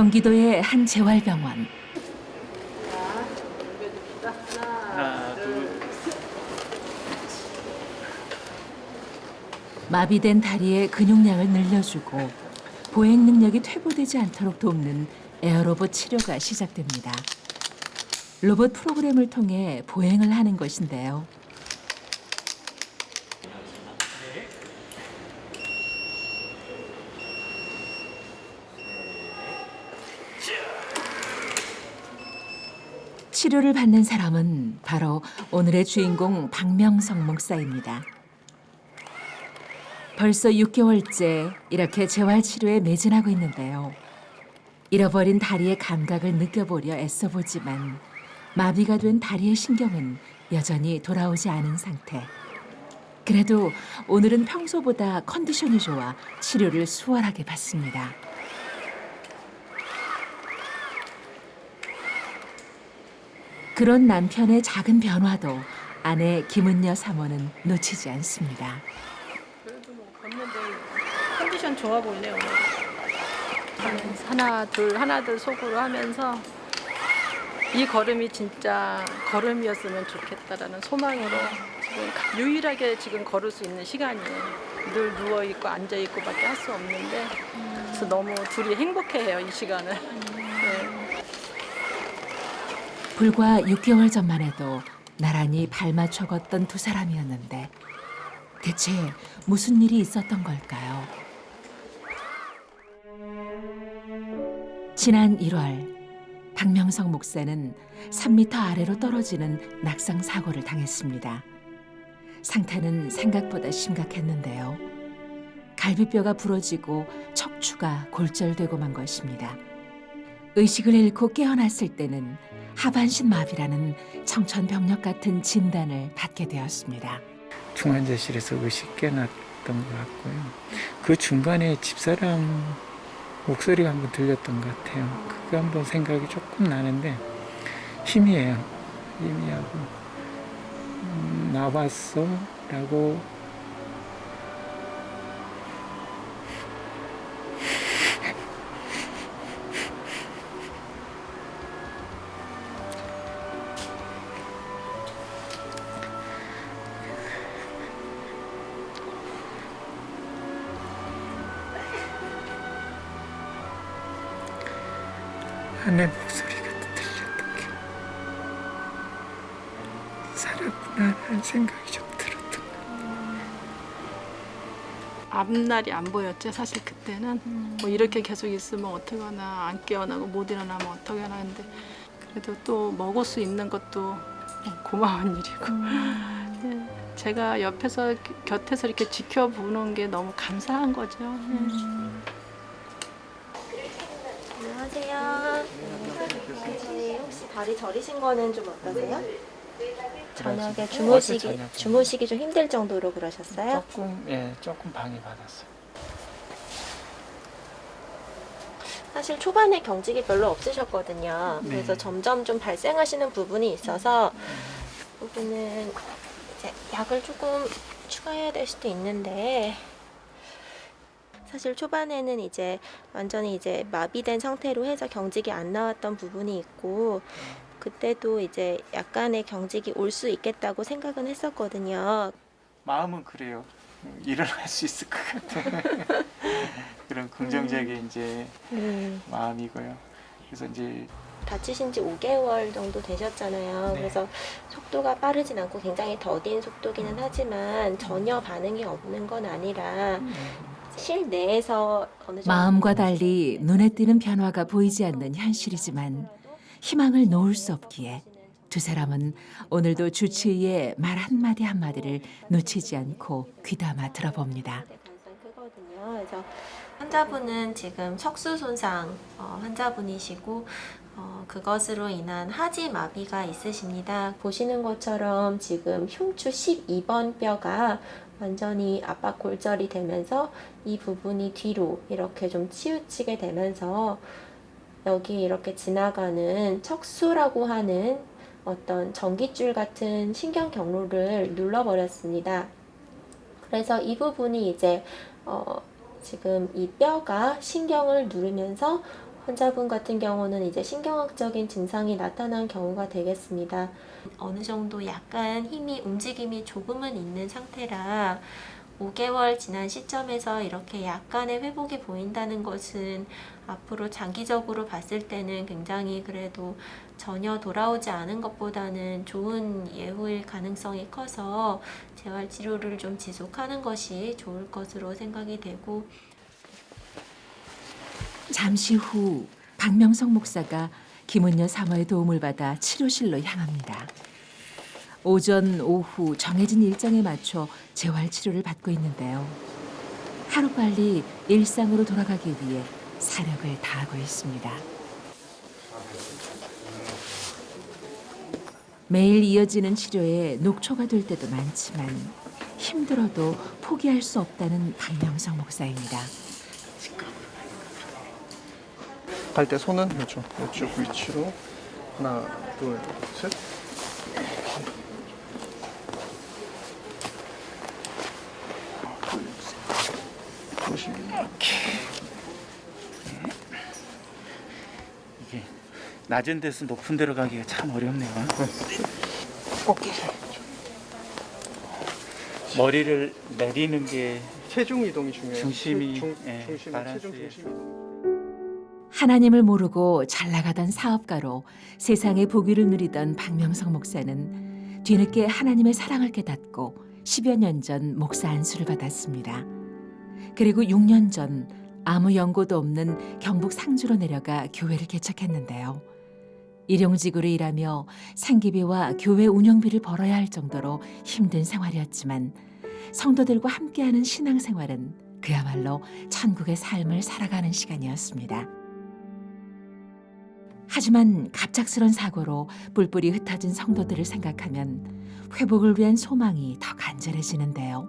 경기도의 한 재활병원. 마비된 다리의 근육량을 늘려주고 보행 능력이 퇴보되지 않도록 돕는 에어로봇 치료가 시작됩니다. 로봇 프로그램을 통해 보행을 하는 것인데요. 치료를 받는 사람은 바로 오늘의 주인공 박명성 목사입니다. 벌써 6개월째 이렇게 재활 치료에 매진하고 있는데요. 잃어버린 다리의 감각을 느껴보려 애써보지만 마비가 된 다리의 신경은 여전히 돌아오지 않은 상태. 그래도 오늘은 평소보다 컨디션이 좋아 치료를 수월하게 받습니다. 그런 남편의 작은 변화도 아내 김은여 사모는 놓치지 않습니다. 그래도 뭐 걷는데 컨디션 좋아 보이네요. 하나 둘 하나 둘 속으로 하면서 이 걸음이 진짜 걸음이었으면 좋겠다라는 소망으로 지금 유일하게 지금 걸을 수 있는 시간이에요. 늘 누워 있고 앉아 있고밖에 할 수 없는데 그래서 너무 둘이 행복해해요 이 시간을. 네. 불과 6개월 전만 해도 나란히 발맞춰 걷던 두 사람이었는데 대체 무슨 일이 있었던 걸까요? 지난 1월 박명성 목사는 3미터 아래로 떨어지는 낙상 사고를 당했습니다. 상태는 생각보다 심각했는데요. 갈비뼈가 부러지고 척추가 골절되고 만 것입니다. 의식을 잃고 깨어났을 때는 하반신 마비라는 청천벽력 같은 진단을 받게 되었습니다. 중환자실에서 의식 깨났던 것 같고요. 그 중간에 집사람 목소리가 한번 들렸던 것 같아요. 그거 한번 생각이 조금 나는데 희미해요. 희미하고 음, 나왔어? 라고 내 목소리가 들렸던 게 살았구나 하는 생각이 좀 들었던 것 앞날이 안 보였죠. 사실 그때는 뭐 이렇게 계속 있으면 어떡하나 안 깨어나고 못 일어나면 어떡하나 했는데 그래도 또 먹을 수 있는 것도 고마운 일이고 네, 제가 옆에서 곁에서 이렇게 지켜보는 게 너무 감사한 거죠. 네. 안녕하세요. 다리 저리신 거는 좀 어떠세요? 저녁에 주무시기 저녁에. 주무시기 좀 힘들 정도로 그러셨어요? 조금 예 조금 방해 받았어요. 사실 초반에 경직이 별로 없으셨거든요. 네. 그래서 점점 좀 발생하시는 부분이 있어서 그 부분은 이제 약을 조금 추가해야 될 수도 있는데 사실 초반에는 이제 완전히 이제 마비된 상태로 해서 경직이 안 나왔던 부분이 있고 그때도 이제 약간의 경직이 올 수 있겠다고 생각은 했었거든요. 마음은 그래요. 일어날 수 있을 것 같아. 그런 긍정적인 이제 음. 마음이고요. 그래서 이제 다치신 지 5개월 정도 되셨잖아요. 네. 그래서 속도가 빠르진 않고 굉장히 더딘 속도기는 하지만 전혀 반응이 없는 건 아니라 실내에서 어느 정도 마음과 달리 눈에 띄는 변화가 보이지 않는 현실이지만 희망을 놓을 수 없기에 두 사람은 오늘도 주치의의 말 한마디 한마디를 놓치지 않고 귀담아 들어봅니다. 크거든요. 그래서 환자분은 지금 척수 손상 어, 환자분이시고 어, 그것으로 인한 하지 마비가 있으십니다. 보시는 것처럼 지금 흉추 12번 뼈가 완전히 압박 골절이 되면서 이 부분이 뒤로 이렇게 좀 치우치게 되면서 여기 이렇게 지나가는 척수라고 하는 어떤 전기줄 같은 신경 경로를 눌러버렸습니다. 그래서 이 부분이 이제 어, 지금 이 뼈가 신경을 누르면서 환자분 같은 경우는 이제 신경학적인 증상이 나타난 경우가 되겠습니다. 어느 정도 약간 힘이 움직임이 조금은 있는 상태라 5개월 지난 시점에서 이렇게 약간의 회복이 보인다는 것은 앞으로 장기적으로 봤을 때는 굉장히 그래도 전혀 돌아오지 않은 것보다는 좋은 예후일 가능성이 커서 재활 치료를 좀 지속하는 것이 좋을 것으로 생각이 되고 잠시 후 박명성 목사가 김은녀 사모의 도움을 받아 치료실로 향합니다. 오전, 오후 정해진 일정에 맞춰 재활 치료를 받고 있는데요. 하루빨리 일상으로 돌아가기 위해 사력을 다하고 있습니다. 매일 이어지는 치료에 녹초가 될 때도 많지만 힘들어도 포기할 수 없다는 박명성 목사입니다. 갈 때 손은 이쪽, 이쪽 위치로 하나, 둘, 셋. 조심. 이게 낮은 데서 높은 데로 가기가 참 어렵네요. 오케이. 머리를 내리는 게 체중 이동이 중요해요. 중심이, 중, 예, 중심. 체중 중심 이동. 하나님을 모르고 잘 나가던 사업가로 세상의 보기를 누리던 박명성 목사는 뒤늦게 하나님의 사랑을 깨닫고 10여 년 전 목사 안수를 받았습니다. 그리고 6년 전 아무 연고도 없는 경북 상주로 내려가 교회를 개척했는데요. 일용직으로 일하며 생계비와 교회 운영비를 벌어야 할 정도로 힘든 생활이었지만 성도들과 함께하는 신앙생활은 그야말로 천국의 삶을 살아가는 시간이었습니다. 하지만 갑작스런 사고로 뿔뿔이 흩어진 성도들을 생각하면 회복을 위한 소망이 더 간절해지는데요.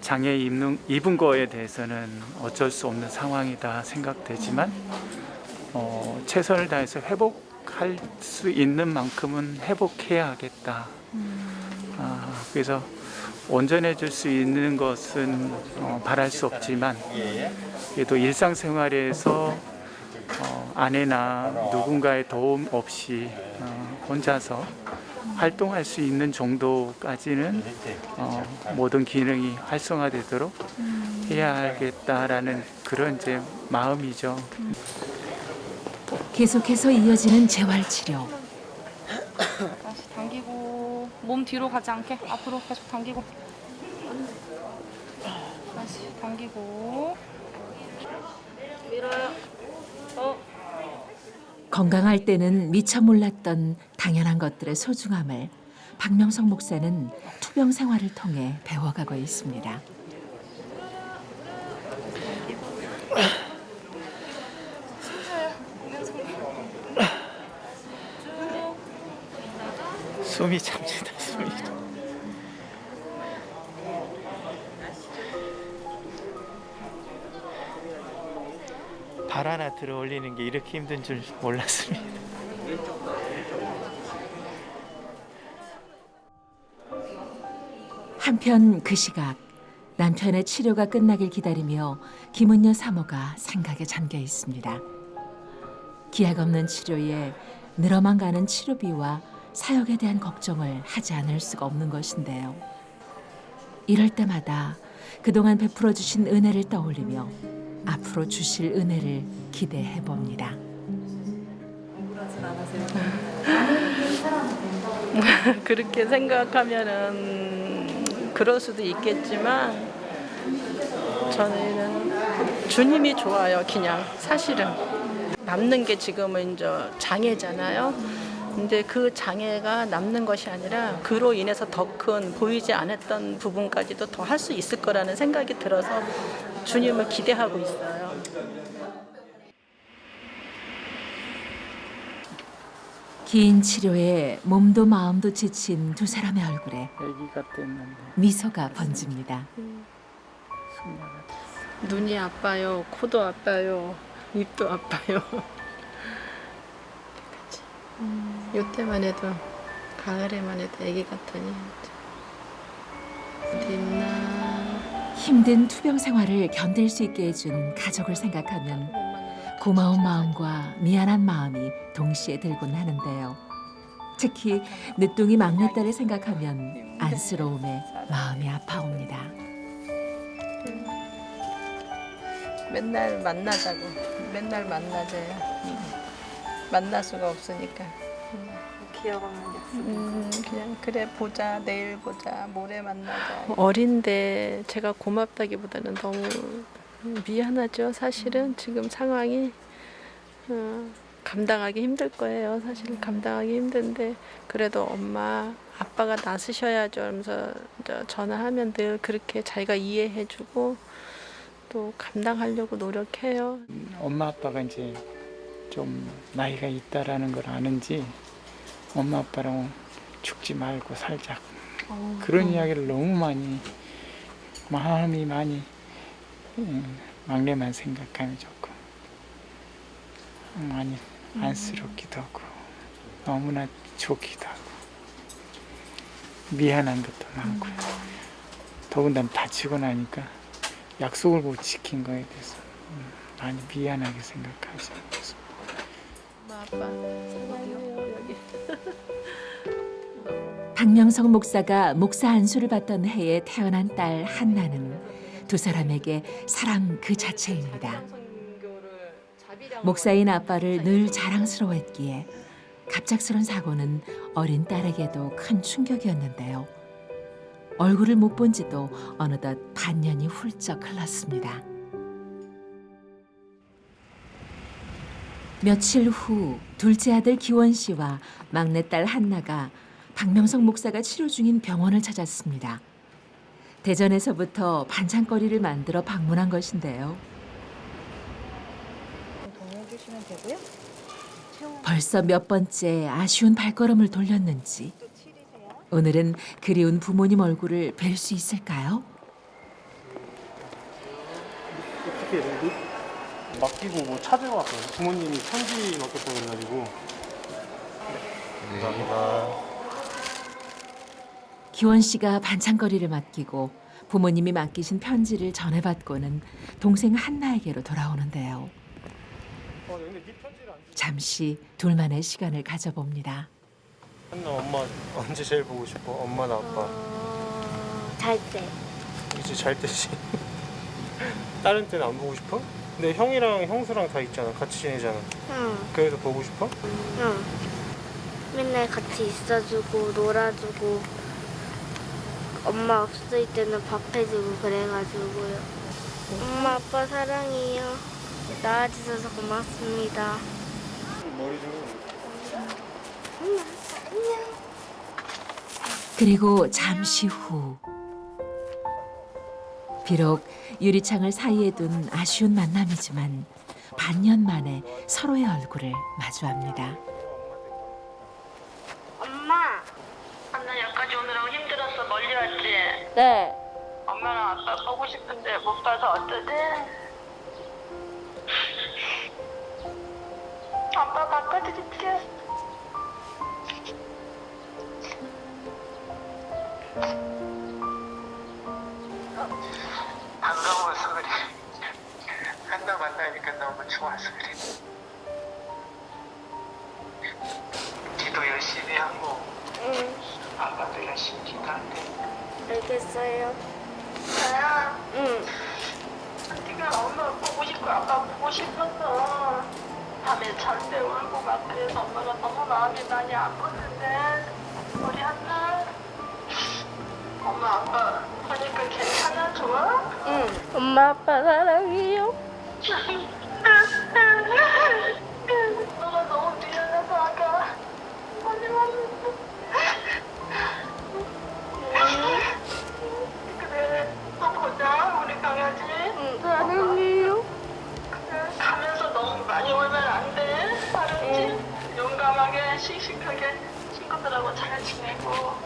장애 입는, 입은 거에 대해서는 어쩔 수 없는 상황이다 생각되지만 어, 최선을 다해서 회복할 수 있는 만큼은 회복해야 하겠다. 아, 그래서 온전해질 수 있는 것은 어, 바랄 수 없지만 그래도 일상생활에서 어, 아내나 누군가의 도움 없이 어, 혼자서 활동할 수 있는 정도까지는 어, 모든 기능이 활성화되도록 해야 하겠다라는 그런 이제 마음이죠. 계속해서 이어지는 재활 치료. 다시 당기고 몸 뒤로 가지 않게 앞으로 계속 당기고 다시 당기고 밀어요. 어. 건강할 때는 미처 몰랐던 당연한 것들의 소중함을 박명성 목사는 투병 생활을 통해 배워가고 있습니다. 숨이 참니다 발 하나 들어 올리는 게 이렇게 힘든 줄 몰랐습니다. 한편 그 시각 남편의 치료가 끝나길 기다리며 김은녀 사모가 생각에 잠겨 있습니다. 기약 없는 치료에 늘어만 가는 치료비와 사역에 대한 걱정을 하지 않을 수가 없는 것인데요. 이럴 때마다 그동안 베풀어 주신 은혜를 떠올리며 앞으로 주실 은혜를 기대해 봅니다. 그렇게 생각하면은 그럴 수도 있겠지만 저는 주님이 좋아요. 그냥 사실은 남는 게 지금은 이제 장애잖아요. 근데 그 장애가 남는 것이 아니라 그로 인해서 더 큰 보이지 않았던 부분까지도 더 할 수 있을 거라는 생각이 들어서 주님을 기대하고 있어요. 긴 치료에 몸도 마음도 지친 두 사람의 얼굴에 미소가 번집니다. 눈이 아파요. 코도 아파요. 입도 아파요. 이때만 해도 가을에만 해도 아기 같더니 어디 있나 힘든 투병 생활을 견딜 수 있게 해준 가족을 생각하면 고마운 마음과 미안한 마음이 동시에 들곤 하는데요. 특히 늦둥이 막내딸을 생각하면 안쓰러움에 마음이 아파옵니다. 맨날 만나자고 맨날 만나자요. 만날 수가 없으니까. 음, 그냥 그래 보자 내일 보자 모레 만나자. 어린데 제가 고맙다기보다는 너무 미안하죠. 사실은 지금 상황이 어, 감당하기 힘들 거예요. 사실 감당하기 힘든데 그래도 엄마 아빠가 나서셔야죠. 하면서 저 전화하면 늘 그렇게 자기가 이해해주고 또 감당하려고 노력해요. 엄마 아빠가 이제 좀 나이가 있다라는 걸 아는지 엄마 아빠랑 죽지 말고 살자. 그런 이야기를 너무 많이 마음이 많이 음, 막내만 생각하면 조금 많이 안쓰럽기도 하고 너무나 좋기도 하고 미안한 것도 많고요 더군다나 다치고 나니까 약속을 못 지킨 거에 대해서 음, 많이 미안하게 생각하죠. 그래서 엄마 아빠 박명석 목사가 목사 안수를 받던 해에 태어난 딸 한나는 두 사람에게 사랑 그 자체입니다. 목사인 아빠를 늘 자랑스러워했기에 갑작스런 사고는 어린 딸에게도 큰 충격이었는데요. 얼굴을 못 본 지도 어느덧 반년이 훌쩍 흘렀습니다. 며칠 후 둘째 아들 기원 씨와 막내딸 한나가 박명석 목사가 치료 중인 병원을 찾았습니다. 대전에서부터 반찬거리를 만들어 방문한 것인데요. 벌써 몇 번째 아쉬운 발걸음을 돌렸는지 오늘은 그리운 부모님 얼굴을 뵐 수 있을까요? 어떻게 해야 되지? 맡기고 뭐 찾으러 왔어요. 부모님이 편지 맡겼다고 그래가지고. 감사합니다. 기원 씨가 반찬거리를 맡기고 부모님이 맡기신 편지를 전해받고는 동생 한나에게로 돌아오는데요. 어. 잠시 둘만의 시간을 가져봅니다. 한나 엄마 언제 제일 보고 싶어? 엄마나 아빠. 잘 때. 이제 잘 때지. 다른 때는 안 보고 싶어? 근데 형이랑 형수랑 다 있잖아. 같이 지내잖아. 응, 그래도 보고 싶어? 응. 맨날 같이 있어주고 놀아주고 엄마 없을 때는 밥 해주고 그래가지고요. 엄마 아빠 사랑해요. 나와주셔서 고맙습니다. 머리 좀. 그리고 잠시 후 비록 유리창을 사이에 둔 아쉬운 만남이지만 반년 만에 서로의 얼굴을 마주합니다. 네. 엄마랑 아빠 보고 싶은데 못 봐서 어떠지? 아빠 바꿔드릴게. 반가워서 그래. 한나 만나니까 너무 좋아서 그래. 기도 열심히 하고 응, 아빠도 열심히 기도한대. 알겠어요. 나야. 응. 네가 엄마 보고 싶고 아빠 보고 싶어서 밤에 잘때 울고 막 그래서 엄마가 너무 마음이 많이 아팠는데 우리 한나 엄마 아빠 보니까 괜찮아 좋아? 응. 엄마 아빠 사랑해요. 너가 너무 미안해서 아까 많이 왔는데 그래 또 강아지 응, 사랑해요. 그래, 가면서 너무 많이 울면 안 돼. 알았지? 용감하게, 씩씩하게 친구들하고 잘 지내고.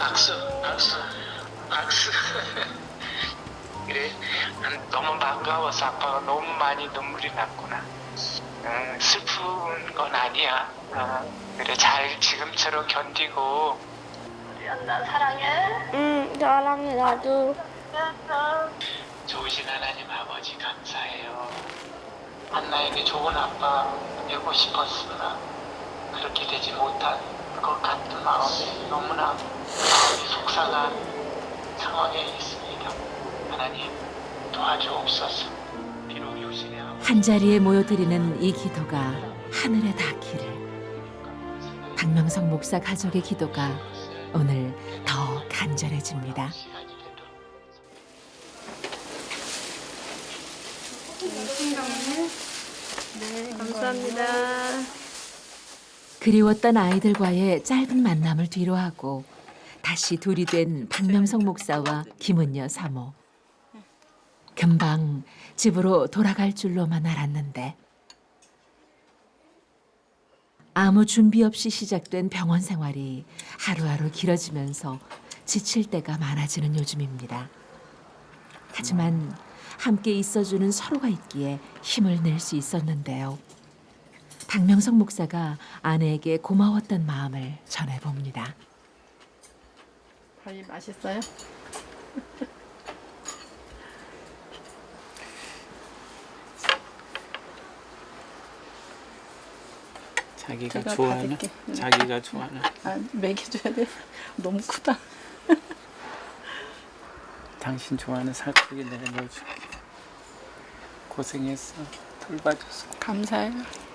악수, 악수, 악수. 그래, 난 너무 반가워서 아빠가 너무 많이 눈물이 났구나. 음, 슬픈 건 아니야. 어, 그래, 잘 지금처럼 견디고 한나 사랑해. 응, 사랑해 나도. 좋으신 하나님 아버지 감사해요. 한나에게 좋은 아빠 되고 싶었으나 그렇게 되지 못한 것 같은 마음에 너무나 마음이 속상한 상황에 있습니다. 하나님 도와주옵소서. 비록 육신의 아버지 한 자리에 모여드리는 이 기도가 하늘에 닿기를 박명성 목사 가족의 기도가 오늘 더 간절해집니다. 네, 감사합니다. 그리웠던 아이들과의 짧은 만남을 뒤로하고 다시 둘이 된 박명성 목사와 김은여 사모. 금방 집으로 돌아갈 줄로만 알았는데 아무 준비 없이 시작된 병원 생활이 하루하루 길어지면서 지칠 때가 많아지는 요즘입니다. 하지만 함께 있어주는 서로가 있기에 힘을 낼 수 있었는데요. 박명성 목사가 아내에게 고마웠던 마음을 전해봅니다. 밥이 맛있어요? 자기가 제가 좋아하는 받을게. 네. 자기가 좋아하는 아, 먹여줘야 돼. 너무 크다. 당신 좋아하는 살코기 내가 넣어줄게. 고생했어. 돌봐줘서. 감사해요.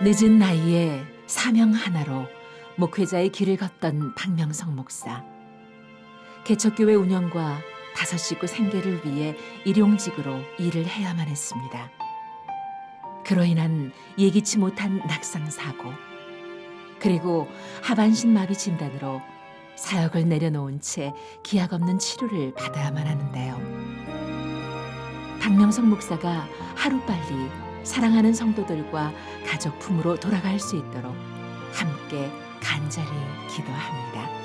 늦은 나이에 사명 하나로 목회자의 길을 걷던 박명성 목사. 개척교회 운영과 다섯 식구 생계를 위해 일용직으로 일을 해야만 했습니다. 그로 인한 예기치 못한 낙상 사고, 그리고 하반신 마비 진단으로 사역을 내려놓은 채 기약 없는 치료를 받아야만 하는데요. 박명성 목사가 하루빨리 사랑하는 성도들과 가족 품으로 돌아갈 수 있도록 함께 간절히 기도합니다.